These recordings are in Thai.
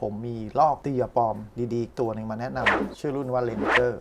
ผมมีลอกตียปลอมดีๆ ตัวหนึ่งมาแนะนำชื่อรุ่นว่าเลนเจอร์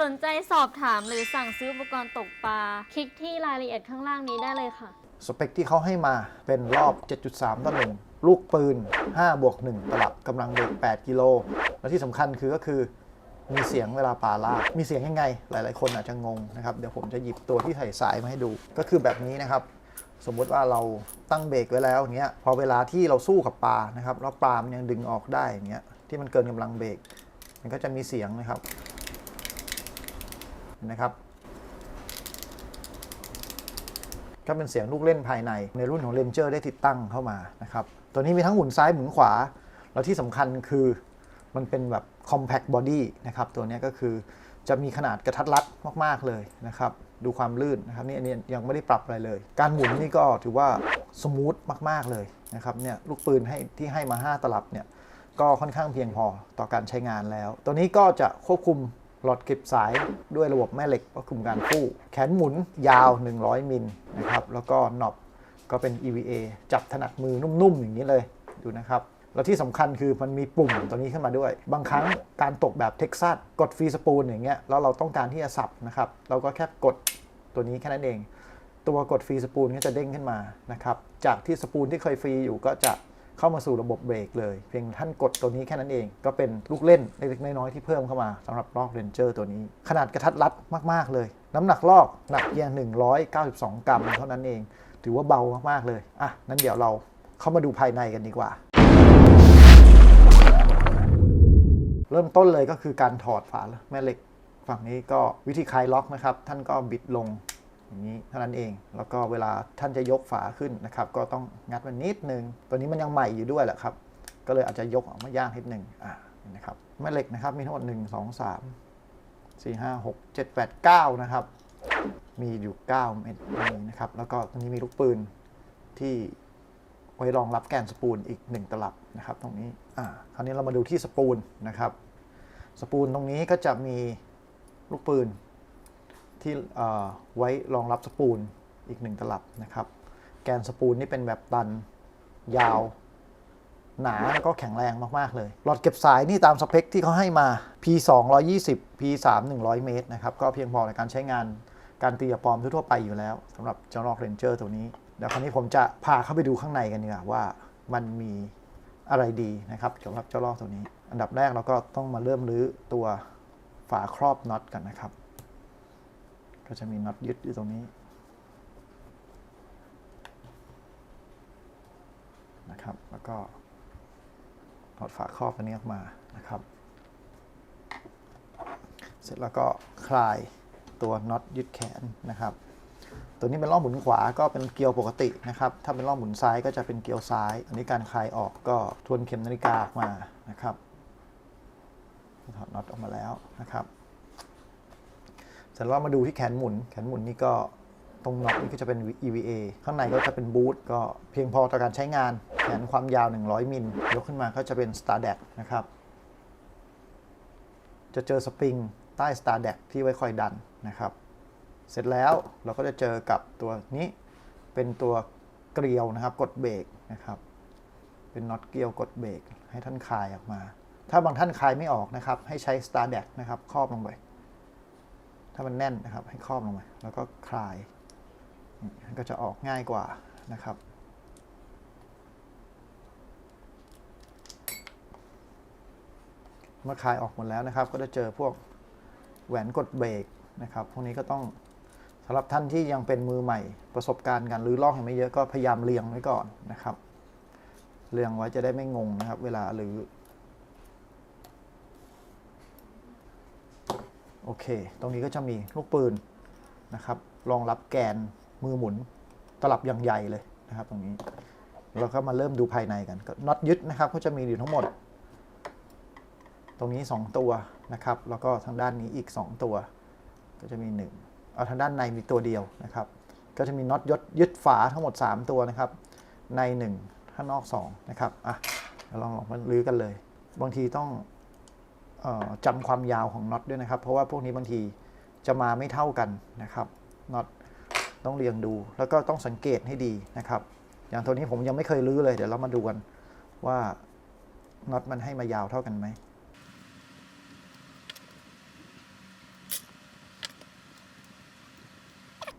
สนใจสอบถามหรือสั่งซื้ออุปกรณ์ตกปลา คลิกที่รายละเอียดข้างล่างนี้ได้เลยค่ะ สเปคที่เขาให้มาเป็นรอบ 7.3ต่อ1ลูกปืน 5 บวก 1 ตลับกำลังเบรก8 กิโล และที่สำคัญคือก็คือมีเสียงเวลาปลาลาก มีเสียงยังไง หลาย ๆ คนอาจจะงงนะครับ เดี๋ยวผมจะหยิบตัวที่ใส่สายมาให้ดู ก็คือแบบนี้นะครับ สมมุติว่าเราตั้งเบรกไว้แล้วอย่างเงี้ย พอเวลาที่เราสู้กับปลานะครับ แล้วปลามันยังดึงออกได้อย่างเงี้ย ที่มันเกินกำลังเบรก มันก็จะมีเสียงนะครับ นะครับก็เป็นเสียงลูกเล่นภายในในรุ่นของ Ranger ได้ติดตั้งเข้ามานะครับ ตัวนี้มีทั้งหมุนซ้ายหมุนขวา แล้วที่สำคัญคือมันเป็นแบบ compact body นะครับ ตัวนี้ก็คือจะมีขนาดกระทัดรัดมาก ๆ เลยนะครับ ดูความลื่นนะครับนี่อันนี้ยังไม่ได้ปรับอะไรเลย การหมุนนี่ก็ถือว่าสมูทมาก ๆ เลยนะครับเนี่ยลูกปืนให้ที่ให้มา 5 ตลับเนี่ยก็ค่อนข้างเพียงพอต่อการใช้งานแล้ว ตัวนี้ก็จะควบคุม หลอดเก็บสายด้วยระบบแม่เหล็กควบคุมการฟู่ แขนหมุนยาว 100 มิลนะครับ แล้วก็น็อปก็เป็น EVA จับถนัดมือนุ่มๆ อย่างนี้เลยดูนะครับ แล้วที่สำคัญคือมันมีปุ่มตัวนี้ขึ้นมาด้วย บางครั้งการตกแบบเท็กซัสกดฟรีสปูลอย่างเงี้ยแล้วเราต้องการที่จะสับนะครับ เราก็แค่กดตัวนี้แค่นั้นเอง ตัวกดฟรีสปูลก็จะเด้งขึ้นมานะครับจากที่สปูลที่เคยฟรีอยู่ก็จะ เข้ามาสู่ระบบเบรกเลย เพียงท่านกดตัวนี้แค่นั้นเอง ก็เป็นลูกเล่นเล็กๆน้อยๆที่เพิ่มเข้ามาสำหรับลอกเรนเจอร์ตัวนี้ ขนาดกระทัดรัดมากๆเลย น้ำหนักลอกหนักเพียง192 กรัมเท่านั้นเอง ถือว่าเบามากๆเลยอะนั้นเดี๋ยวเราเข้ามาดูภายในกันดีกว่าเริ่มต้นเลยก็คือการถอดฝาแม่เหล็ก ฝั่งนี้ก็วิธีคลายล็อกนะครับ ท่านก็บิดลง อย่างนี้เท่านั้นเอง แล้วก็เวลาท่านจะยกฝาขึ้นนะครับ ก็ต้องงัดมันนิดนึง ตัวนี้มันยังใหม่อยู่ด้วยแหละครับ ก็เลยอาจจะยกออกมายางนิดหนึ่งอ่านี่นะครับแม่เหล็กนะครับมีทั้งหมด 1 2 3 4 5 6 7 8 9 นะครับ มีอยู่ 9 เม็ดนี้นะครับ แล้วก็ตรงนี้มีลูกปืนที่ไว้รองรับแกนสปูลอีก 1 ตลับนะครับ ตรงนี้อ่าคราวนี้เรามาดูที่สปูลนะครับ สปูลตรงนี้ก็จะมีลูกปืน ที่ไว้รองรับสปูลอีก1ตลับนะครับ แกนสปูลนี่เป็นแบบตันยาว หนาแล้วก็แข็งแรงมากๆเลย หลอดเก็บสายนี่ตามสเปคที่เขาให้มา P 2 120 P 3 100 เมตรนะครับ ก็เพียงพอในการใช้งานการตีปลอมทั่วๆไปอยู่แล้วสำหรับเจ้าลอกเรนเจอร์ตัวนี้ เดี๋ยวคราวนี้ผมจะพาเข้าไปดูข้างในกันดีกว่าว่ามันมีอะไรดีนะครับสำหรับเจ้าลอกตัวนี้ อันดับแรกเราก็ต้องมาเริ่มรื้อตัวฝาครอบน็อตกันนะครับ ก็จะมีน็อตยึดอยู่ตรงนี้นะครับ แล้วก็ถอดฝาครอบอันนี้ออกมานะครับ เสร็จแล้วก็คลายตัวน็อตยึดแขนนะครับ ตัวนี้เป็นล่องหมุนขวาก็เป็นเกลียวปกตินะครับ ถ้าเป็นล่องหมุนซ้ายก็จะเป็นเกลียวซ้าย อันนี้การคลายออกก็ทวนเข็มนาฬิกาออกมานะครับถอดน็อตออกมาแล้วนะครับ เสร็จแล้วมาดูที่แขนหมุน แขนหมุนนี่ก็ตรงน็อตนี่ก็จะเป็น EVA ข้างในก็จะเป็นบูทก็เพียงพอต่อการใช้งาน แขนความยาว 100 มิลยกขึ้นมาก็จะเป็น Star d a c นะครับ จะเจอสปริงใต้ Star d a c ที่ไว้คอยดันนะครับ เสร็จแล้วเราก็จะเจอกับตัวนี้เป็นตัวเกลียวนะครับ กดเบรกนะครับ เป็นน็อตเกลียวกดเบรกให้ท่านคลายออกมา ถ้าบางท่านคลายไม่ออกนะครับ ให้ใช้ Star d a c นะครับครอบลงไป ถ้ามันแน่นนะครับ ให้ครอบลงไปแล้วก็คลาย ก็จะออกง่ายกว่านะครับ เมื่อคลายออกหมดแล้วนะครับ ก็จะเจอพวกแหวนกดเบรกนะครับ พวกนี้ก็ต้องสำหรับท่านที่ยังเป็นมือใหม่ประสบการณ์การรื้อลอกยังไม่เยอะก็พยายามเรียงไว้ก่อนนะครับ เรียงไว้จะได้ไม่งงนะครับ เวลารื้อ โอเค ตรงนี้ก็จะมีลูกปืนนะครับ รองรับแกนมือหมุนตลับอย่างใหญ่เลยนะครับ ตรงนี้ เราก็มาเริ่มดูภายในกันก็น็อตยึดนะครับ ก็จะมีอยู่ทั้งหมด ตรงนี้ 2 ตัวนะครับ แล้วก็ทางด้านนี้อีก 2 ตัว ก็จะมี1เอาทางด้านในมีตัวเดียวนะครับ ก็จะมีน็อตยึดยึดฝาทั้งหมด 3 ตัวนะครับ ใน1ถ้านอก 2 นะครับ อะลองลองมาลื้อกันเลย บางทีต้อง จำความยาวของน็อตด้วยนะครับ เพราะว่าพวกนี้บางทีจะมาไม่เท่ากันนะครับน็อตต้องเรียงดู แล้วก็ต้องสังเกตให้ดีนะครับ อย่างตัวนี้ผมยังไม่เคยลื้อเลย เดี๋ยวเรามาดูกันว่าน็อตมันให้มายาวเท่ากันไหม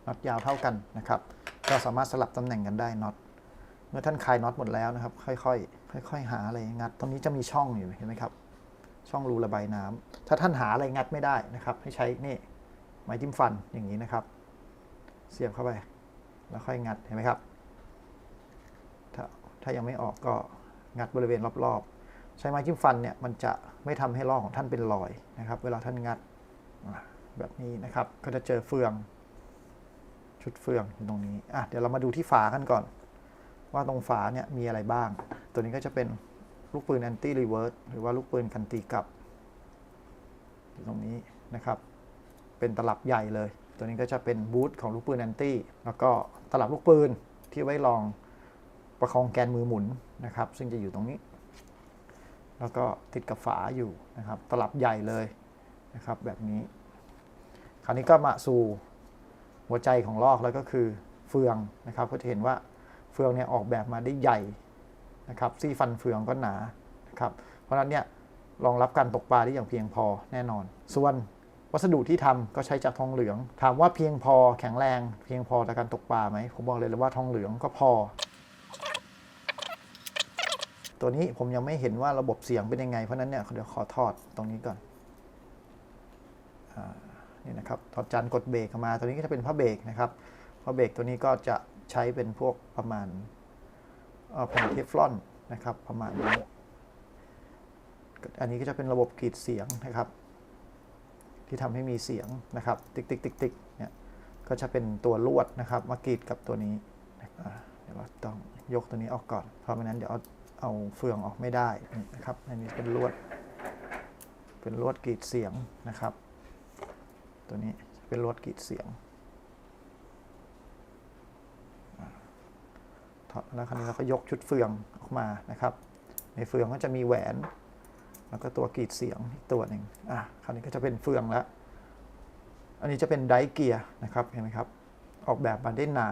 น็อตยาวเท่ากันนะครับ ก็สามารถสลับตำแหน่งกันได้น็อตเมื่อท่านคลายน็อตหมดแล้วนะครับ ค่อยๆค่อยๆหาอะไรงัดตรงนี้จะมีช่องอยู่เห็นไหมครับ ช่องรูระบายน้ำถ้าท่านหาอะไรงัดไม่ได้นะครับ ให้ใช้นี่ไม้จิ้มฟันอย่างนี้นะครับ เสียบเข้าไป แล้วค่อยงัดเห็นไหมครับ ถ้าถ้ายังไม่ออกก็งัดบริเวณรอบๆ ใช้ไม้จิ้มฟันเนี่ยมันจะไม่ทำให้ลอกของท่านเป็นรอยนะครับ เวลาท่านงัดแบบนี้นะครับ ก็จะเจอเฟืองชุดเฟืองอยู่ตรงนี้อะเดี๋ยวเรามาดูที่ฝากันก่อน ว่าตรงฝาเนี่ยมีอะไรบ้าง ตัวนี้ก็จะเป็น ลูกปืนแอนตี้รีเวิร์สหรือว่าลูกปืนกันตีกลับอยู่ตรงนี้นะครับ เป็นตลับใหญ่เลย ตัวนี้ก็จะเป็นบูทของลูกปืนแอนตี้แล้วก็ตลับลูกปืนที่ไว้รองประคองแกนมือหมุนนะครับ ซึ่งจะอยู่ตรงนี้ แล้วก็ติดกับฝาอยู่นะครับ ตลับใหญ่เลยนะครับ แบบนี้ คราวนี้ก็มาสู่หัวใจของลอกแล้วก็คือเฟืองนะครับก็จะเห็นว่าเฟืองเนี่ยออกแบบมาได้ใหญ่ นะครับซี่ฟันเฟืองก็หนานะครับเพราะฉะนั้นเนี่ยรองรับการตกปลาได้อย่างเพียงพอแน่นอน ส่วนวัสดุที่ทำก็ใช้จากทองเหลือง ถามว่าเพียงพอแข็งแรงเพียงพอต่อการตกปลาไหมผมบอกเลยเลยว่าทองเหลืองก็พอ ตัวนี้ผมยังไม่เห็นว่าระบบเสียงเป็นยังไง เพราะนั้นเนี่ยเดี๋ยวขอถอดตรงนี้ก่อนอนี่นะครับถอดจานกดเบรกมา ตัวนี้ก็จะเป็นผ้าเบรกนะครับผ้าเบรกตัวนี้ก็จะใช้เป็นพวกประมาณ แผ่นเทฟลอนนะครับ ประมาณนี้ อันนี้ก็จะเป็นระบบกรีดเสียงนะครับ ที่ทำให้มีเสียงนะครับ ติ๊กติ๊กติ๊กติ๊กเนี่ยก็จะเป็นตัวลวดนะครับมากรีดกับตัวนี้เดี๋ยวเราต้องยกตัวนี้ออกก่อน เพราะไม่นั้นเดี๋ยวเอาเอาเฟืองออกไม่ได้นี่นะครับ อันนี้เป็นลวด เป็นลวดกรีดเสียงนะครับ ตัวนี้เป็นลวดกรีดเสียงอ่าถอด แล้วคราวนี้เราก็ยกชุดเฟืองออกมานะครับ ในเฟืองก็จะมีแหวน แล้วก็ตัวกรีดเสียงอีกตัวหนึ่งอะคราวนี้ก็จะเป็นเฟืองแล้ว อันนี้จะเป็นไดเกียร์นะครับเห็นไหมครับ ออกแบบมาได้หนา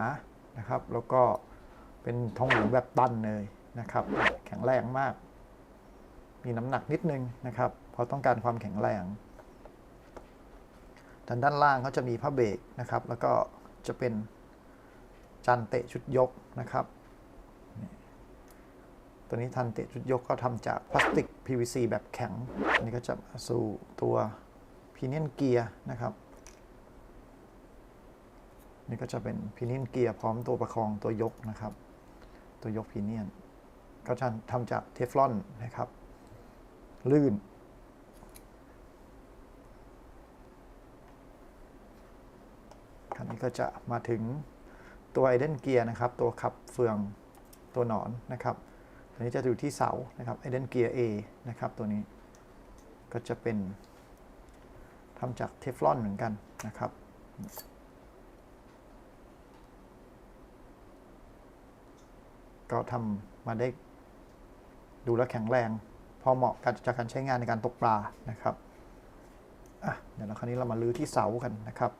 นะครับ แล้วก็เป็นทองเหลืองแบบตันเลยนะครับ แข็งแรงมาก มีน้ำหนักนิดนึงนะครับเพราะต้องการความแข็งแรงด้านด้านล่างเขาจะมีผ้าเบรกนะครับ แล้วก็จะเป็นจานเตะชุดยกนะครับ ตัวนี้ทันเตะชุดยกก็ทำจากพลาสติก PVC แบบแข็ง อันนี้ก็จะสู่ตัวพีเนียนเกียร์นะครับ นี่ก็จะเป็นพีเนียนเกียร์พร้อมตัวประคองตัวยกนะครับ ตัวยกพีเนียน ก็จะทำจากเทฟลอนนะครับ ลื่นคราวนี้ก็จะมาถึงตัวไอเดนเกียร์นะครับ ตัวขับเฟืองตัวหนอนนะครับ ตัวนี้จะอยู่ที่เสานะครับไอเดนเกียร์ A นะครับตัวนี้ก็จะเป็นทำจากเทฟลอนเหมือนกันนะครับก็ทำมาได้ดูแลแข็งแรง พอเหมาะกับจากการใช้งานในการตกปลานะครับอะเดี๋ยวเราคราวนี้เรามาลื้อที่เสากันนะครับ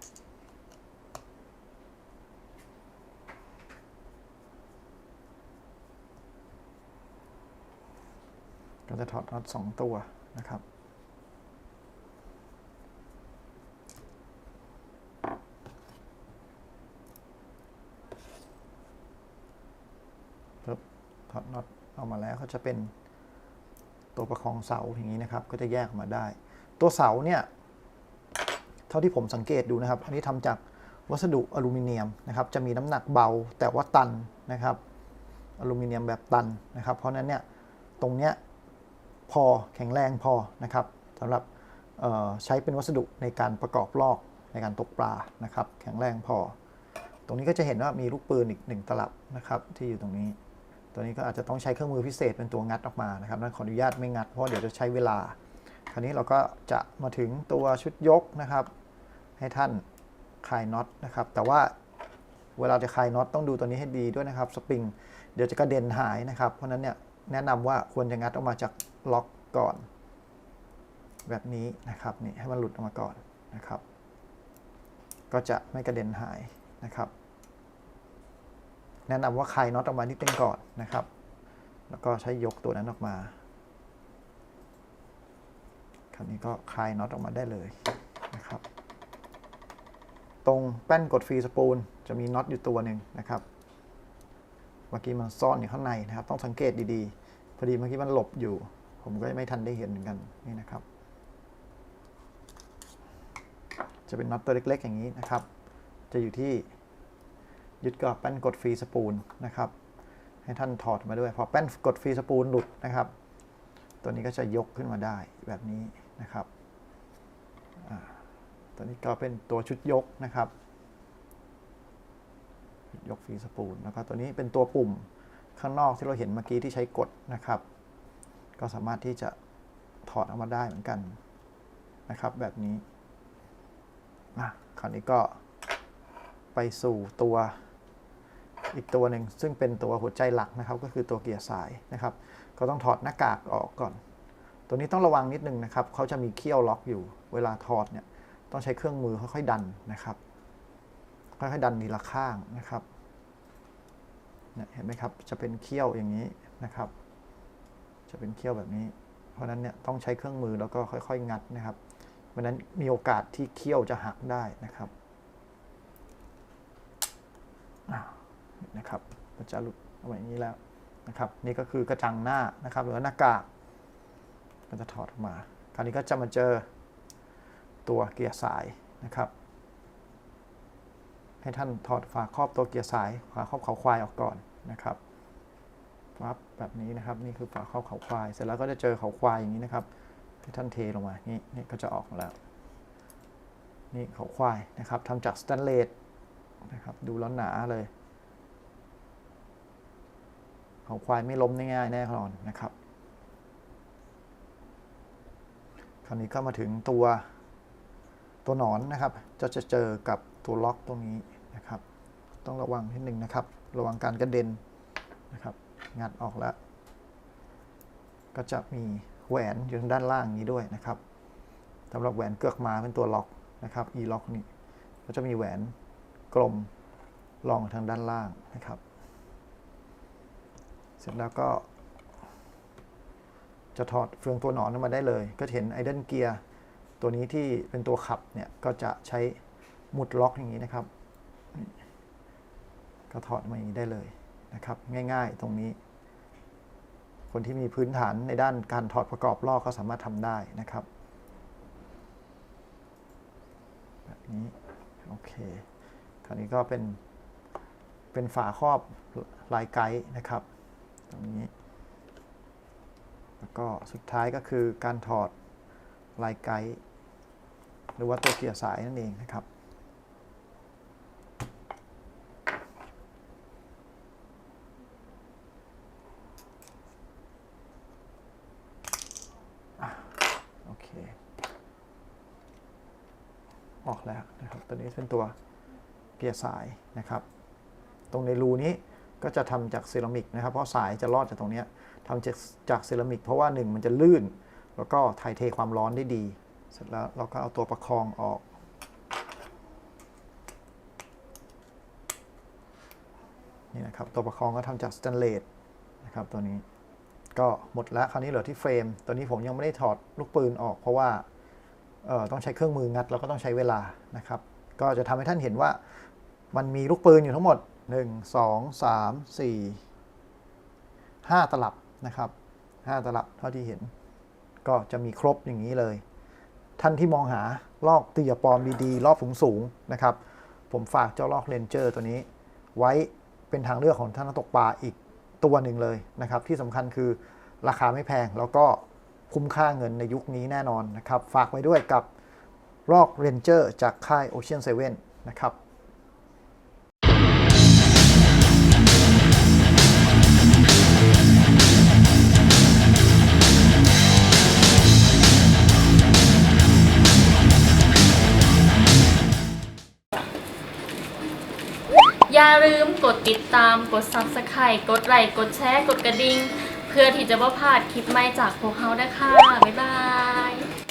ก็จะถอดน็อตสองตัวนะครับปึ๊บถอดน็อตออกมาแล้วก็จะเป็นตัวประคองเสาอย่างนี้นะครับ ก็จะแยกออกมาได้ ตัวเสาเนี่ยเท่าที่ผมสังเกตดูนะครับ อันนี้ทำจากวัสดุอลูมิเนียมนะครับ จะมีน้ำหนักเบาแต่ว่าตันนะครับ อลูมิเนียมแบบตันนะครับ เพราะนั้นเนี่ยตรงเนี้ย พอแข็งแรงพอนะครับสำหรับใช้เป็นวัสดุในการประกอบลอกในการตกปลานะครับ แข็งแรงพอ ตรงนี้ก็จะเห็นว่ามีลูกปืนอีกหนึ่งตลับนะครับที่อยู่ตรงนี้ ตัวนี้ก็อาจจะต้องใช้เครื่องมือพิเศษเป็นตัวงัดออกมานะครับนั้นขออนุญาตไม่งัดเพราะเดี๋ยวจะใช้เวลา คราวนี้เราก็จะมาถึงตัวชุดยกนะครับ ให้ท่านคลายน็อตนะครับ แต่ว่าเวลาจะคลายน็อตต้องดูตัวนี้ให้ดีด้วยนะครับสปริงเดี๋ยวจะกระเด็นหายนะครับ เพราะฉะนั้นเนี่ย แนะนำว่าควรจะงัดออกมาจากล็อกก่อน แบบนี้นะครับนี่ให้มันหลุดออกมาก่อนนะครับ ก็จะไม่กระเด็นหายนะครับ แนะนำว่าคลายน็อตออกมานิดนึงก่อนนะครับ แล้วก็ใช้ยกตัวนั้นออกมาคราวนี้ก็คลายน็อตออกมาได้เลยนะครับ ตรงแป้นกดฟรีสปูลจะมีน็อตอยู่ตัวหนึ่งนะครับ เมื่อกี้มันซ่อนอยู่ข้างในนะครับ ต้องสังเกตดีๆ พอดีเมื่อกี้มันหลบอยู่ ผมก็ไม่ทันได้เห็นเหมือนกันนี่นะครับ จะเป็นน็อตตัวเล็กๆ อย่างนี้นะครับ จะอยู่ที่ยึดกับแป้นกดฟรีสปูลนะครับ ให้ท่านถอดมาด้วย พอแป้นกดฟรีสปูลหลุดนะครับ ตัวนี้ก็จะยกขึ้นมาได้แบบนี้นะครับตัวนี้ก็เป็นตัวชุดยกนะครับ ยกฟรีสปูลแล้วก็ตัวนี้เป็นตัวปุ่มข้างนอกที่เราเห็นเมื่อกี้ที่ใช้กดนะครับ ก็สามารถที่จะถอดออกมาได้เหมือนกันนะครับ แบบนี้อะคราวนี้ก็ไปสู่ตัวอีกตัวหนึ่งซึ่งเป็นตัวหัวใจหลักนะครับ ก็คือตัวเกียร์สายนะครับ ก็ต้องถอดหน้ากากออกก่อน ตัวนี้ต้องระวังนิดนึงนะครับเขาจะมีเขี้ยวล็อกอยู่ เวลาถอดเนี่ยต้องใช้เครื่องมือค่อยๆดันนะครับ ค่อยๆดันทีละข้างนะครับเห็นไหมครับ จะเป็นเขี้ยวอย่างนี้นะครับ จะเป็นเขี้ยวแบบนี้ เพราะนั้นเนี่ยต้องใช้เครื่องมือแล้วก็ค่อยๆ งัดนะครับ เพราะนั้นมีโอกาสที่เขี้ยวจะหักได้นะครับนะครับมันจะหลุดออกมาอย่างนี้แล้วนะครับ นี่ก็คือกระจังหน้านะครับ หรือว่าหน้ากากก็จะถอดออกมา คราวนี้ก็จะมาเจอตัวเกียร์สายนะครับ ให้ท่านถอดฝาครอบตัวเกียร์สายฝาครอบเขาควายออกก่อนนะครับวับแบบนี้นะครับนี่คือฝาครอบเขาควาย เสร็จแล้วก็จะเจอเขาควายอย่างนี้นะครับให้ท่านเทลงมานี่นี่ก็จะออกมาแล้วนี่เขาควายนะครับทำจากสแตนเลสนะครับดูแล้วหนาเลย เขาควายไม่ล้มง่ายแน่นอนนะครับคราวนี้ก็มาถึงตัวตัวหนอนนะครับ จะจะเจอกับ ตัวล็อกตรงนี้นะครับ ต้องระวังนิดนึงนะครับ ระวังการกระเด็นนะครับ งัดออกแล้ว ก็จะมีแหวนอยู่ทางด้านล่างนี้ด้วยนะครับสำหรับแหวนเกือกมาเป็นตัวล็อกนะครับ e ล็อกนี้ก็จะมีแหวนกลมรองทางด้านล่างนะครับ เสร็จแล้วก็ จะถอดเฟืองตัวหนอนออกมาได้เลย ก็เห็นไอเดนเกียร์ตัวนี้ที่เป็นตัวขับเนี่ยก็จะใช้ หมุดล็อกอย่างนี้นะครับ ก็ถอดมาอย่างนี้ได้เลยนะครับ ง่ายๆตรงนี้ คนที่มีพื้นฐานในด้านการถอดประกอบลอกก็สามารถทำได้นะครับแบบนี้โอเคคราวนี้ก็เป็นเป็นฝาครอบลายไกด์นะครับ ตรงนี้ แล้วก็สุดท้ายก็คือการถอดลายไกด์หรือว่าตัวเกียร์สายนั่นเองนะครับ อะโอเค ออกแล้วนะครับ ตัวนี้ เป็นตัวเกียร์สายนะครับ ตรงในรูนี้ก็จะทำจากเซรามิกนะครับ เพราะสายจะรอดจากตรงนี้ทำจากจากเซรามิก เพราะว่าหนึ่งมันจะลื่น แล้วก็ถ่ายเทความร้อนได้ดี เสร็จแล้วเราก็เอาตัวประคองออกนี่นะครับตัวประคองก็ทำจากสแตนเลสนะครับตัวนี้ก็หมดแล้วคราวนี้เหลือที่เฟรม ตัวนี้ผมยังไม่ได้ถอดลูกปืนออก เพราะว่าต้องใช้เครื่องมืองัดแล้วก็ต้องใช้เวลานะครับ ก็จะทำให้ท่านเห็นว่ามันมีลูกปืนอยู่ทั้งหมด 1 2 3 4 5 ตลับนะครับ 5 ตลับเท่าที่เห็น ก็จะมีครบอย่างนี้เลย ท่านที่มองหาลอกตียปลอมดีๆ รอบสูงๆนะครับ ผมฝากเจ้าลอกเรนเจอร์ตัวนี้ ไว้เป็นทางเลือกของท่านนักตกปลาอีกตัวหนึ่งเลยนะครับ ที่สำคัญคือราคาไม่แพงแล้วก็คุ้มค่าเงินในยุคนี้แน่นอนนะครับ ฝากไว้ด้วยกับ ลอกเรนเจอร์จากค่าย Ocean 7 นะครับอย่าลืมกดติดตามกด subscribe กดไลค์กดแชร์ กดกระดิ่ง เพื่อที่จะไม่พลาดคลิปใหม่จากพวกเขานะคะ บ๊ายบาย